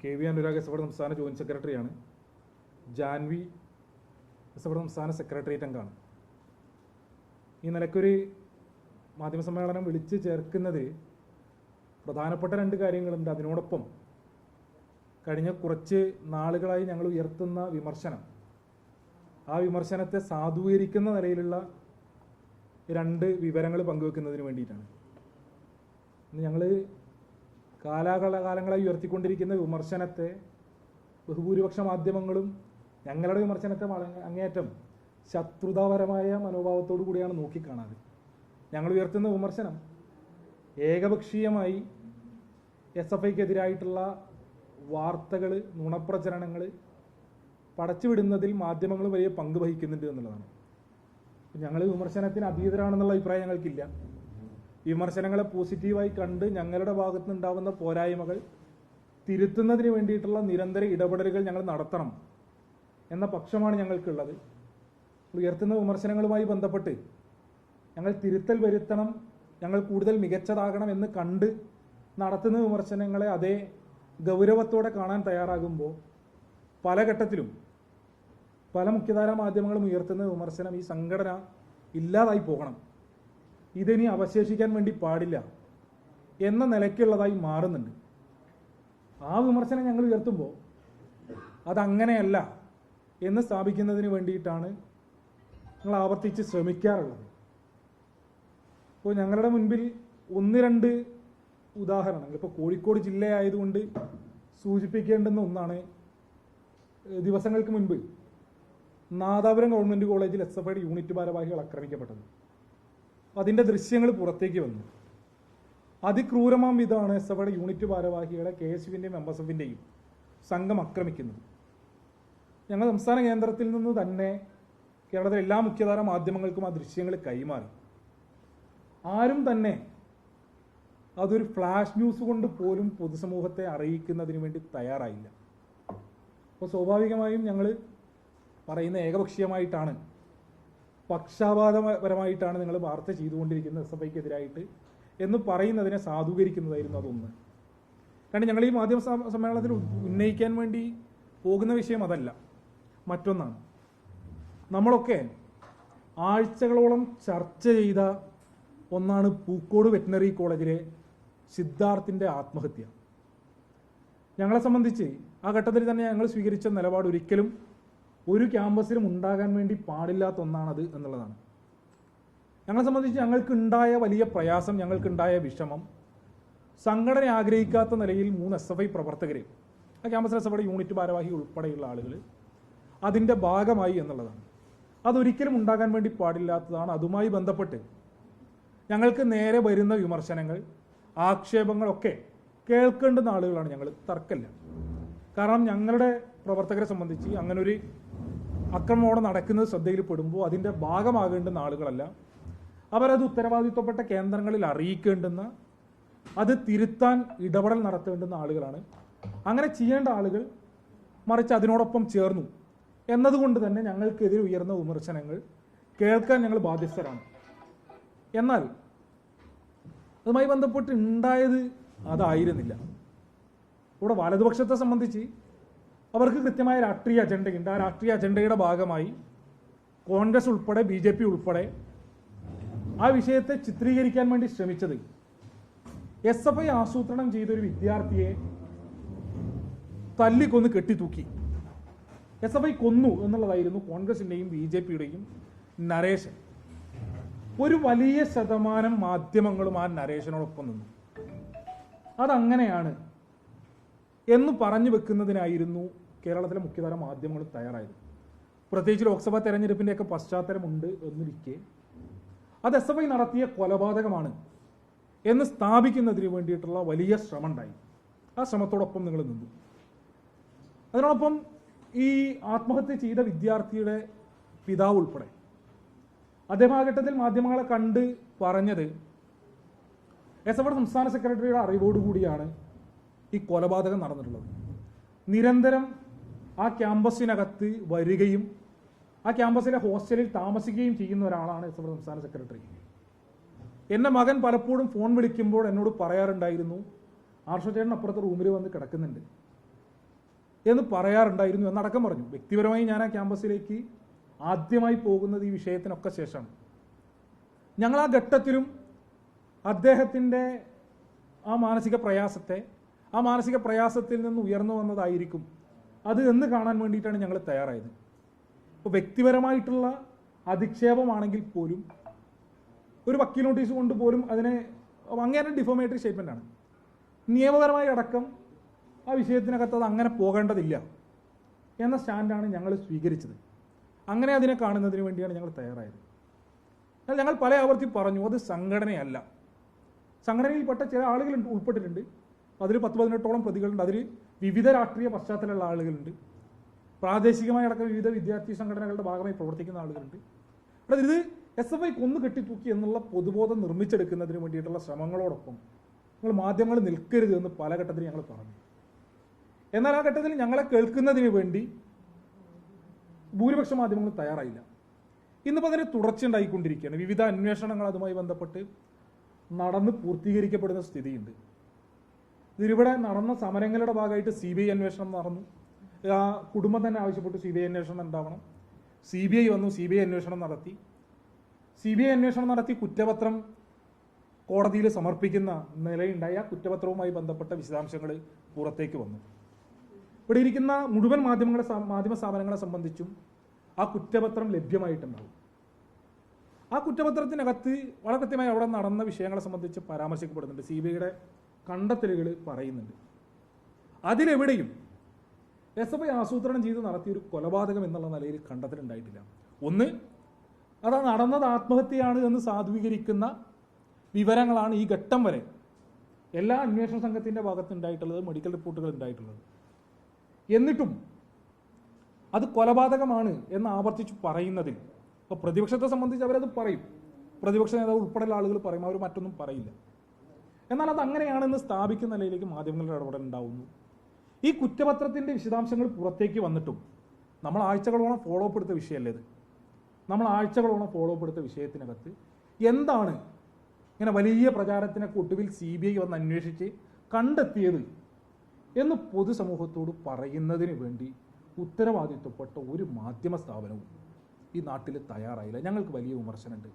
K V Anurag S F സംസ്ഥാന joint സെക്രട്ടറിയാണ് Janvi S F സംസ്ഥാന സെക്രട്ടേറിയറ്റ് അംഗമാണ്. ഈ നിലയ്ക്കൊരു മാധ്യമസമ്മേളനം വിളിച്ച് ചേർക്കുന്നത് പ്രധാനപ്പെട്ട രണ്ട് കാര്യങ്ങളുണ്ട്. അതിനോടൊപ്പം കഴിഞ്ഞ കുറച്ച് നാളുകളായി ഞങ്ങൾ ഉയർത്തുന്ന വിമർശനം. ആ വിമർശനത്തെ സാധൂകരിക്കുന്ന നിലയിലുള്ള രണ്ട് വിവരങ്ങൾ പങ്കുവെക്കുന്നതിന് വേണ്ടിയിട്ടാണ്. ഞങ്ങൾ കാലാകാലങ്ങളായി ഉയർത്തിക്കൊണ്ടിരിക്കുന്ന വിമർശനത്തെ ബഹുഭൂരിപക്ഷ മാധ്യമങ്ങളും ഞങ്ങളുടെ വിമർശനത്തെ അങ്ങേയറ്റം ശത്രുതാപരമായ മനോഭാവത്തോടു കൂടിയാണ് നോക്കിക്കാണാറ്. ഞങ്ങൾ ഉയർത്തുന്ന വിമർശനം ഏകപക്ഷീയമായി എസ് എഫ് ഐക്കെതിരായിട്ടുള്ള വാർത്തകൾ നുണപ്രചരണങ്ങൾ പടച്ചുവിടുന്നതിൽ മാധ്യമങ്ങൾ വലിയ പങ്ക് വഹിക്കുന്നുണ്ട് എന്നുള്ളതാണ്. ഞങ്ങൾ വിമർശനത്തിന് അതീതരാണെന്നുള്ള അഭിപ്രായം ഞങ്ങൾക്കില്ല. വിമർശനങ്ങളെ പോസിറ്റീവായി കണ്ട് ഞങ്ങളുടെ ഭാഗത്തുനിന്നുണ്ടാവുന്ന പോരായ്മകൾ തിരുത്തുന്നതിന് വേണ്ടിയിട്ടുള്ള നിരന്തര ഇടപെടലുകൾ ഞങ്ങൾ നടത്തണം എന്ന പക്ഷമാണ് ഞങ്ങൾക്കുള്ളത്. ഉയർത്തുന്ന വിമർശനങ്ങളുമായി ബന്ധപ്പെട്ട് ഞങ്ങൾ തിരുത്തൽ വരുത്തണം ഞങ്ങൾ കൂടുതൽ മികച്ചതാകണം എന്ന് കണ്ട് നടത്തുന്ന വിമർശനങ്ങളെ അതേ ഗൗരവത്തോടെ കാണാൻ തയ്യാറാകുമ്പോൾ പല ഘട്ടത്തിലും പല മുഖ്യധാരാ മാധ്യമങ്ങളും ഉയർത്തുന്ന വിമർശനം ഈ സംഘടന ഇല്ലാതായി പോകണം. ഇതിനി അവശേഷിക്കാൻ വേണ്ടി പാടില്ല എന്ന നിലയ്ക്കുള്ളതായി മാറുന്നുണ്ട്. ആ വിമർശനം ഞങ്ങൾ ഉയർത്തുമ്പോൾ അതങ്ങനെയല്ല എന്ന് സ്ഥാപിക്കുന്നതിന് വേണ്ടിയിട്ടാണ് ഞങ്ങൾ ആവർത്തിച്ച് ശ്രമിക്കാറുള്ളത്. ഇപ്പോൾ ഞങ്ങളുടെ മുൻപിൽ ഒന്ന് രണ്ട് ഉദാഹരണങ്ങൾ. ഇപ്പോൾ കോഴിക്കോട് ജില്ലയായതുകൊണ്ട് സൂചിപ്പിക്കേണ്ടുന്ന ഒന്നാണ് ദിവസങ്ങൾക്ക് മുൻപ് നാദാപുരം ഗവൺമെന്റ് കോളേജിൽ എസ് എഫ് ഐയുടെ യൂണിറ്റ് ഭാരവാഹികൾ ആക്രമിക്കപ്പെട്ടത്. അതിന്റെ ദൃശ്യങ്ങൾ പുറത്തേക്ക് വന്നു. അതിക്രൂരമാം വിധമാണ് എസ് എഫ് ഐയുടെ യൂണിറ്റ് ഭാരവാഹികളെ കെ എസ് യുവിന്റെയും എം എസ് എഫിന്റെയും സംഘം ആക്രമിക്കുന്നത്. ഞങ്ങൾ സംസ്ഥാന കേന്ദ്രത്തിൽ നിന്ന് തന്നെ കേരളത്തിലെ എല്ലാ മുഖ്യധാര മാധ്യമങ്ങൾക്കും ആ ദൃശ്യങ്ങൾ കൈമാറി. ആരും തന്നെ അതൊരു ഫ്ലാഷ് ന്യൂസ് കൊണ്ട് പോലും പൊതുസമൂഹത്തെ അറിയിക്കുന്നതിന് വേണ്ടി തയ്യാറായില്ല. അപ്പോൾ സ്വാഭാവികമായും ഞങ്ങൾ പറയുന്ന ഏകപക്ഷീയമായിട്ടാണ് പക്ഷാപാതപരമായിട്ടാണ് നിങ്ങൾ വാർത്ത ചെയ്തുകൊണ്ടിരിക്കുന്നത് എസ് എഫ് ഐക്കെതിരായിട്ട് എന്ന് പറയുന്നതിനെ സാധൂകരിക്കുന്നതായിരുന്നു അതൊന്ന്. കാരണം ഞങ്ങൾ ഈ മാധ്യമ സമ്മേളനത്തിൽ ഉന്നയിക്കാൻ വേണ്ടി പോകുന്ന വിഷയം അതല്ല. മറ്റൊന്നാണ്. നമ്മളൊക്കെ ആഴ്ചകളോളം ചർച്ച ചെയ്ത ഒന്നാണ് പൂക്കോട് വെറ്റിനറി കോളേജിലെ സിദ്ധാർത്ഥിന്റെ ആത്മഹത്യ. ഞങ്ങളെ സംബന്ധിച്ച് ആ ഘട്ടത്തിൽ തന്നെ ഞങ്ങൾ സ്വീകരിച്ച നിലപാട് ഒരിക്കലും ഒരു ക്യാമ്പസിലും ഉണ്ടാകാൻ വേണ്ടി പാടില്ലാത്ത ഒന്നാണത് എന്നുള്ളതാണ്. ഞങ്ങളെ സംബന്ധിച്ച് ഞങ്ങൾക്കുണ്ടായ വലിയ പ്രയാസം ഞങ്ങൾക്കുണ്ടായ വിഷമം സംഘടന ആഗ്രഹിക്കാത്ത നിലയിൽ മൂന്ന് എസ് എഫ് ഐ പ്രവർത്തകരെ ആ campus S F I unit ഭാരവാഹി ഉൾപ്പെടെയുള്ള ആളുകൾ അതിന്റെ ഭാഗമായി എന്നുള്ളതാണ്. അതൊരിക്കലും ഉണ്ടാകാൻ വേണ്ടി പാടില്ലാത്തതാണ്. അതുമായി ബന്ധപ്പെട്ട് ഞങ്ങൾക്ക് നേരെ വരുന്ന വിമർശനങ്ങൾ ആക്ഷേപങ്ങളൊക്കെ കേൾക്കേണ്ടുന്ന ആളുകളാണ് ഞങ്ങൾ തർക്കമില്ല. കാരണം ഞങ്ങളുടെ പ്രവർത്തകരെ സംബന്ധിച്ച് അങ്ങനെ ഒരു അക്രമോടെ നടക്കുന്നത് ശ്രദ്ധയിൽപ്പെടുമ്പോൾ അതിന്റെ ഭാഗമാകേണ്ടുന്ന ആളുകളല്ല. അവരത് ഉത്തരവാദിത്വപ്പെട്ട കേന്ദ്രങ്ങളിൽ അറിയിക്കേണ്ടുന്ന അത് തിരുത്താൻ ഇടപെടൽ നടത്തേണ്ടുന്ന ആളുകളാണ്. അങ്ങനെ ചെയ്യേണ്ട ആളുകൾ മറിച്ച് അതിനോടൊപ്പം ചേർന്നു. എന്നതുകൊണ്ട് തന്നെ ഞങ്ങൾക്കെതിരെ ഉയർന്ന വിമർശനങ്ങൾ കേൾക്കാൻ ഞങ്ങൾ ബാധ്യസ്ഥരാണ്. എന്നാൽ അതുമായി ബന്ധപ്പെട്ട് ഉണ്ടായത് അതായിരുന്നില്ല. ഇവിടെ വലതുപക്ഷത്തെ സംബന്ധിച്ച് അവർക്ക് കൃത്യമായ രാഷ്ട്രീയ അജണ്ടയുണ്ട്. ആ രാഷ്ട്രീയ അജണ്ടയുടെ ഭാഗമായി കോൺഗ്രസ് ഉൾപ്പെടെ ബി ജെ പി ഉൾപ്പെടെ ആ വിഷയത്തെ ചിത്രീകരിക്കാൻ വേണ്ടി ശ്രമിച്ചത് എസ് എഫ് ഐ ആസൂത്രണം ചെയ്തൊരു വിദ്യാർത്ഥിയെ തല്ലിക്കൊന്ന് കെട്ടിത്തൂക്കി. എസ് എഫ് ഐ കൊന്നു എന്നുള്ളതായിരുന്നു കോൺഗ്രസിന്റെയും ബി ജെ പിയുടെയും നരേഷൻ ഒരു വലിയ ശതമാനം മാധ്യമങ്ങളും ആ നരേഷനോടൊപ്പം നിന്നു. അതങ്ങനെയാണ് എന്ന് പറഞ്ഞു വെക്കുന്നതിനായിരുന്നു കേരളത്തിലെ മുഖ്യധാര മാധ്യമങ്ങൾ തയ്യാറായത്. പ്രത്യേകിച്ച് ലോക്സഭാ തെരഞ്ഞെടുപ്പിന്റെയൊക്കെ പശ്ചാത്തലമുണ്ട് എന്നിരിക്കെ. അത് എസ് എഫ് ഐ നടത്തിയ കൊലപാതകമാണ് എന്ന് സ്ഥാപിക്കുന്നതിന് വേണ്ടിയിട്ടുള്ള വലിയ ശ്രമം ഉണ്ടായി ആ ശ്രമത്തോടൊപ്പം നിങ്ങൾ നിന്നു. അതിനോടൊപ്പം ഈ ആത്മഹത്യ ചെയ്ത വിദ്യാർത്ഥിയുടെ പിതാവ് ഉൾപ്പെടെ. അദ്ദേഹം ആ ഘട്ടത്തിൽ മാധ്യമങ്ങളെ കണ്ട് പറഞ്ഞത് എസ് എഫ് സംസ്ഥാന സെക്രട്ടറിയുടെ അറിവോടുകൂടിയാണ് ഈ കൊലപാതകം നടന്നിട്ടുള്ളത്. നിരന്തരം ആ ക്യാമ്പസിനകത്ത് വരികയും ആ ക്യാമ്പസിലെ ഹോസ്റ്റലിൽ താമസിക്കുകയും ചെയ്യുന്ന ഒരാളാണ് എസ് എഫ് സംസ്ഥാന സെക്രട്ടറി. എന്റെ മകൻ പലപ്പോഴും ഫോൺ വിളിക്കുമ്പോൾ എന്നോട് പറയാറുണ്ടായിരുന്നു ആർഷോ ചേട്ടൻ അപ്പുറത്തെ റൂമിൽ വന്ന് കിടക്കുന്നുണ്ട് എന്ന് പറയാറുണ്ടായിരുന്നു എന്നടക്കം പറഞ്ഞു. വ്യക്തിപരമായി ഞാൻ ആ ക്യാമ്പസിലേക്ക് ആദ്യമായി പോകുന്നത് ഈ വിഷയത്തിനൊക്കെ ശേഷമാണ്. ഞങ്ങൾ ആ ഘട്ടത്തിലും അദ്ദേഹത്തിന്റെ ആ മാനസിക പ്രയാസത്തെ ആ മാനസിക പ്രയാസത്തിൽ നിന്ന് ഉയർന്നു വന്നതായിരിക്കും. അത് എന്ന് കാണാൻ വേണ്ടിയിട്ടാണ് ഞങ്ങൾ തയ്യാറായത്. ഇപ്പോൾ വ്യക്തിപരമായിട്ടുള്ള അധിക്ഷേപമാണെങ്കിൽ പോലും ഒരു വക്കീൽ നോട്ടീസ് കൊണ്ട് പോലും അതിനെ അങ്ങനെ ഡിഫോമേറ്ററി സ്റ്റേറ്റ്മെന്റ് ആണ്. നിയമപരമായി അടക്കം ആ വിഷയത്തിനകത്ത് അത് അങ്ങനെ പോകേണ്ടതില്ല എന്ന സ്റ്റാൻഡാണ് ഞങ്ങൾ സ്വീകരിച്ചത്. അങ്ങനെ അതിനെ കാണുന്നതിന് വേണ്ടിയാണ് ഞങ്ങൾ തയ്യാറായത്. എന്നാൽ ഞങ്ങൾ പല ആവർത്തി പറഞ്ഞു അത് സംഘടനയല്ല. സംഘടനയിൽപ്പെട്ട ചില ആളുകൾ ഉൾപ്പെട്ടിട്ടുണ്ട്. അതിൽ പത്ത് പതിനെട്ടോളം പ്രതികളുണ്ട്. അതിൽ വിവിധ രാഷ്ട്രീയ പശ്ചാത്തലമുള്ള ആളുകളുണ്ട്. പ്രാദേശികമായി അടക്കം വിവിധ വിദ്യാർത്ഥി സംഘടനകളുടെ ഭാഗമായി പ്രവർത്തിക്കുന്ന ആളുകളുണ്ട്. അവിടെ ഇത് എസ് എഫ് ഐ കൊന്നു കെട്ടിത്തൂക്കി എന്നുള്ള പൊതുബോധം നിർമ്മിച്ചെടുക്കുന്നതിന് വേണ്ടിയിട്ടുള്ള ശ്രമങ്ങളോടൊപ്പം നിങ്ങൾ മാധ്യമങ്ങൾ നിൽക്കരുത് എന്ന് പല ഘട്ടത്തിൽ ഞങ്ങൾ പറഞ്ഞു. എന്നാൽ ആ ഘട്ടത്തിൽ ഞങ്ങളെ കേൾക്കുന്നതിന് വേണ്ടി ഭൂരിപക്ഷ മാധ്യമങ്ങൾ തയ്യാറായില്ല. ഇന്നിപ്പോൾ അതിന് തുടർച്ചയുണ്ടായിക്കൊണ്ടിരിക്കുകയാണ് വിവിധ അന്വേഷണങ്ങൾ അതുമായി ബന്ധപ്പെട്ട് നടന്ന് പൂർത്തീകരിക്കപ്പെടുന്ന സ്ഥിതിയുണ്ട്. ഇതിലിവിടെ നടന്ന സമരങ്ങളുടെ ഭാഗമായിട്ട് സി ബി ഐ അന്വേഷണം നടന്നു. ആ കുടുംബം തന്നെ ആവശ്യപ്പെട്ടു സി ബി ഐ അന്വേഷണം ഉണ്ടാവണം സി ബി ഐ വന്നു സി ബി ഐ അന്വേഷണം നടത്തി. സി ബി ഐ അന്വേഷണം നടത്തി കുറ്റപത്രം കോടതിയിൽ സമർപ്പിക്കുന്ന നിലയുണ്ടായ. കുറ്റപത്രവുമായി ബന്ധപ്പെട്ട വിശദാംശങ്ങൾ പുറത്തേക്ക് വന്നു. ഇവിടെ ഇരിക്കുന്ന മുഴുവൻ മാധ്യമങ്ങളെ മാധ്യമ സ്ഥാപനങ്ങളെ സംബന്ധിച്ചും ആ കുറ്റപത്രം ലഭ്യമായിട്ടുണ്ടാവും. ആ കുറ്റപത്രത്തിനകത്ത് വളരെ കൃത്യമായി അവിടെ നടന്ന വിഷയങ്ങളെ സംബന്ധിച്ച് പരാമർശിക്കപ്പെടുന്നുണ്ട്. സി ബി ഐയുടെ കണ്ടെത്തലുകൾ പറയുന്നുണ്ട്. അതിലെവിടെയും എസ് എഫ് ഐ ആസൂത്രണം ചെയ്ത് നടത്തിയ ഒരു കൊലപാതകം എന്നുള്ള നിലയിൽ കണ്ടെത്തലുണ്ടായിട്ടില്ല. ഒന്ന് അതാ നടന്നത് ആത്മഹത്യയാണ് എന്ന് സാധൂകരിക്കുന്ന വിവരങ്ങളാണ് ഈ ഘട്ടം വരെ എല്ലാ അന്വേഷണ സംഘത്തിന്റെ ഭാഗത്തുണ്ടായിട്ടുള്ളത് മെഡിക്കൽ റിപ്പോർട്ടുകൾ ഉണ്ടായിട്ടുള്ളത്. എന്നിട്ടും അത് കൊലപാതകമാണ് എന്ന് ആവർത്തിച്ച് പറയുന്നതിൽ ഇപ്പോൾ പ്രതിപക്ഷത്തെ സംബന്ധിച്ച് അവരത് പറയും. പ്രതിപക്ഷ നേതാവ് ഉൾപ്പെടെയുള്ള ആളുകൾ പറയും അവർ മറ്റൊന്നും പറയില്ല. എന്നാൽ അത് അങ്ങനെയാണെന്ന് സ്ഥാപിക്കുന്ന നിലയിലേക്ക് മാധ്യമങ്ങളുടെ ഇടപെടൽ ഉണ്ടാവുന്നു. ഈ കുറ്റപത്രത്തിന്റെ വിശദാംശങ്ങൾ പുറത്തേക്ക് വന്നിട്ടും നമ്മൾ ആഴ്ചകളോളം ഫോളോ അപ്പ് എടുത്ത വിഷയമല്ലേ ഇത്? നമ്മൾ ആഴ്ചകളോളം ഫോളോ അപ്പ് എടുത്ത വിഷയത്തിനകത്ത് എന്താണ് ഇങ്ങനെ വലിയ പ്രചാരത്തിനൊക്കെ ഒടുവിൽ സി ബി ഐ വന്ന് അന്വേഷിച്ച് കണ്ടെത്തിയത് എന്ന് പൊതുസമൂഹത്തോട് പറയുന്നതിന് വേണ്ടി ഉത്തരവാദിത്വപ്പെട്ട ഒരു മാധ്യമ സ്ഥാപനവും ഈ നാട്ടിൽ തയ്യാറായില്ല. ഞങ്ങൾക്ക് വലിയ വിമർശനമുണ്ട്.